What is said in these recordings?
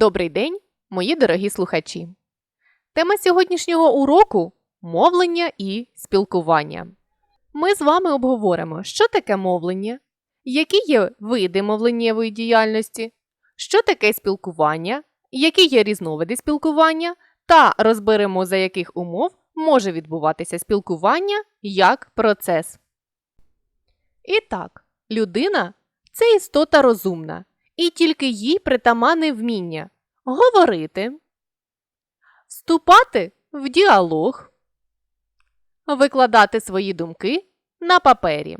Добрий день, мої дорогі слухачі. Тема сьогоднішнього уроку мовлення і спілкування. Ми з вами обговоримо, що таке мовлення, які є види мовленнєвої діяльності, що таке спілкування, які є різновиди спілкування, та розберемо, за яких умов може відбуватися спілкування як процес. І так, людина це істота розумна, і тільки їй притаманне вміння говорити, вступати в діалог, викладати свої думки на папері.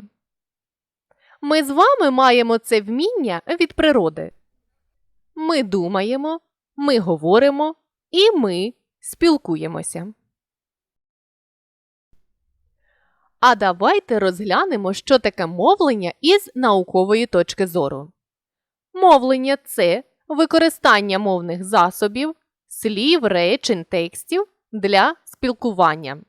Ми з вами маємо це вміння від природи. Ми думаємо, ми говоримо і ми спілкуємося. А давайте розглянемо, що таке мовлення із наукової точки зору. Мовлення це використання мовних засобів, слів, речень, текстів для спілкування.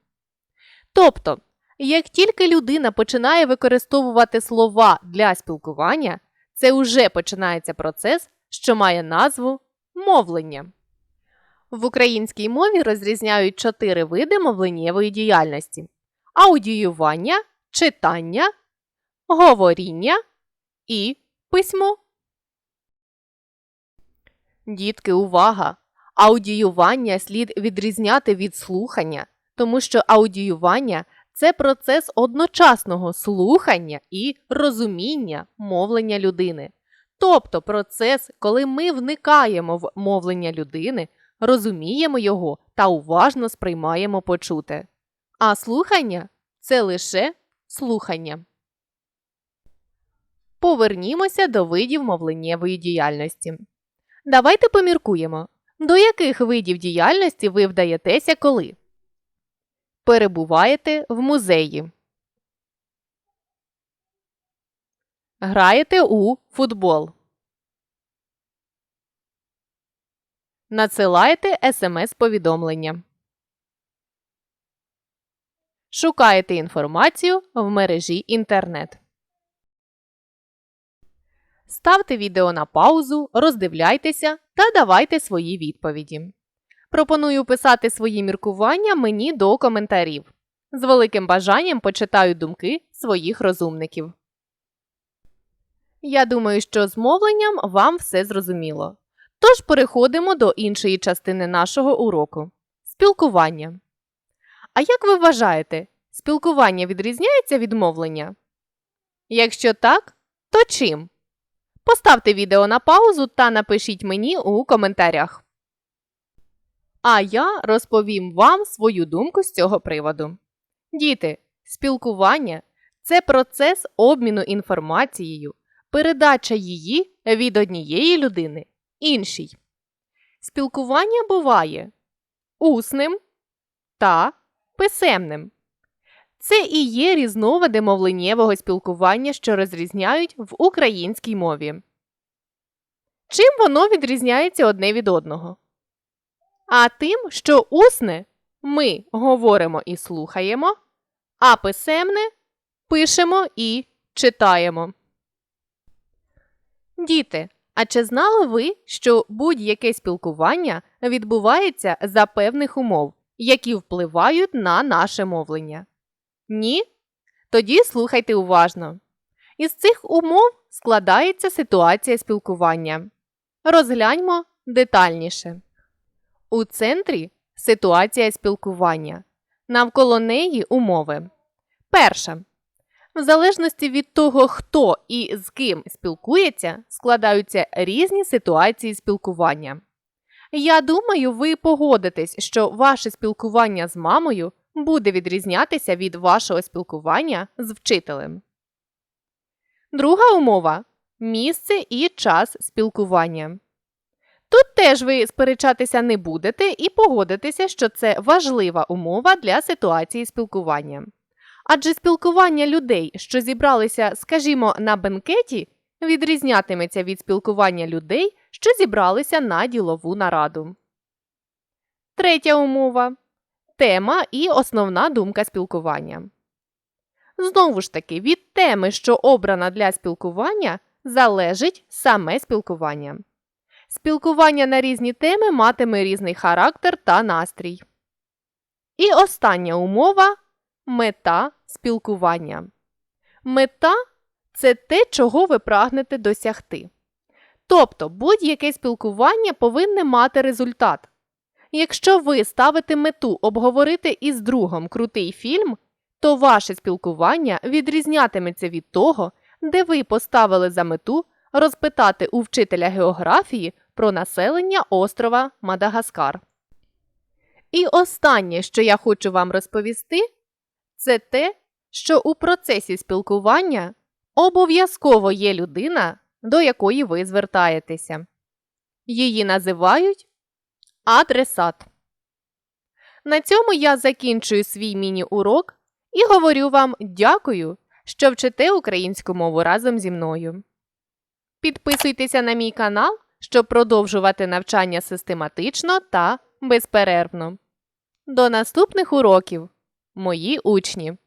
Тобто, як тільки людина починає використовувати слова для спілкування, це вже починається процес, що має назву мовлення. В українській мові розрізняють чотири види мовленнєвої діяльності: аудіювання, читання, говоріння і письмо. Дітки, увага! Аудіювання слід відрізняти від слухання, тому що аудіювання це процес одночасного слухання і розуміння мовлення людини. Тобто процес, коли ми вникаємо в мовлення людини, розуміємо його та уважно сприймаємо почуте. А слухання це лише слухання. Повернімося до видів мовленнєвої діяльності. Давайте поміркуємо, до яких видів діяльності ви вдаєтеся коли? Перебуваєте в музеї, граєте у футбол, надсилаєте смс-повідомлення, шукаєте інформацію в мережі інтернет. Ставте відео на паузу, роздивляйтеся та давайте свої відповіді. Пропоную писати свої міркування мені до коментарів. З великим бажанням почитаю думки своїх розумників. Я думаю, що з мовленням вам все зрозуміло. Тож переходимо до іншої частини нашого уроку спілкування. А як ви вважаєте, спілкування відрізняється від мовлення? Якщо так, то чим? Поставте відео на паузу та напишіть мені у коментарях. А я розповім вам свою думку з цього приводу. Діти, спілкування це процес обміну інформацією, передача її від однієї людини іншій. Спілкування буває усним та писемним. Це і є різновиди мовленнєвого спілкування, що розрізняють в українській мові. Чим воно відрізняється одне від одного? А тим, що усне ми говоримо і слухаємо, а писемне пишемо і читаємо. Діти, а чи знали ви, що будь-яке спілкування відбувається за певних умов, які впливають на наше мовлення? Ні? Тоді слухайте уважно. Із цих умов складається ситуація спілкування. Розгляньмо детальніше. У центрі ситуація спілкування. Навколо неї умови. Перша. В залежності від того, хто і з ким спілкується, складаються різні ситуації спілкування. Я думаю, ви погодитесь, що ваше спілкування з мамою буде відрізнятися від вашого спілкування з вчителем. Друга умова місце і час спілкування. Тут теж ви сперечатися не будете і погодитеся, що це важлива умова для ситуації спілкування. Адже спілкування людей, що зібралися, скажімо, на бенкеті, відрізнятиметься від спілкування людей, що зібралися на ділову нараду. Третя умова тема і основна думка спілкування. Знову ж таки, від теми, що обрана для спілкування, залежить саме спілкування. Спілкування на різні теми матиме різний характер та настрій. І остання умова мета спілкування. Мета це те, чого ви прагнете досягти. Тобто будь-яке спілкування повинне мати результат. Якщо ви ставите мету обговорити із другом крутий фільм, то ваше спілкування відрізнятиметься від того, де ви поставили за мету розпитати у вчителя географії про населення острова Мадагаскар. І останнє, що я хочу вам розповісти, це те, що у процесі спілкування обов'язково є людина, до якої ви звертаєтеся. Її називають адресат. На цьому я закінчую свій міні-урок і говорю вам дякую, що вчите українську мову разом зі мною. Підписуйтеся на мій канал, щоб продовжувати навчання систематично та безперервно. До наступних уроків, мої учні!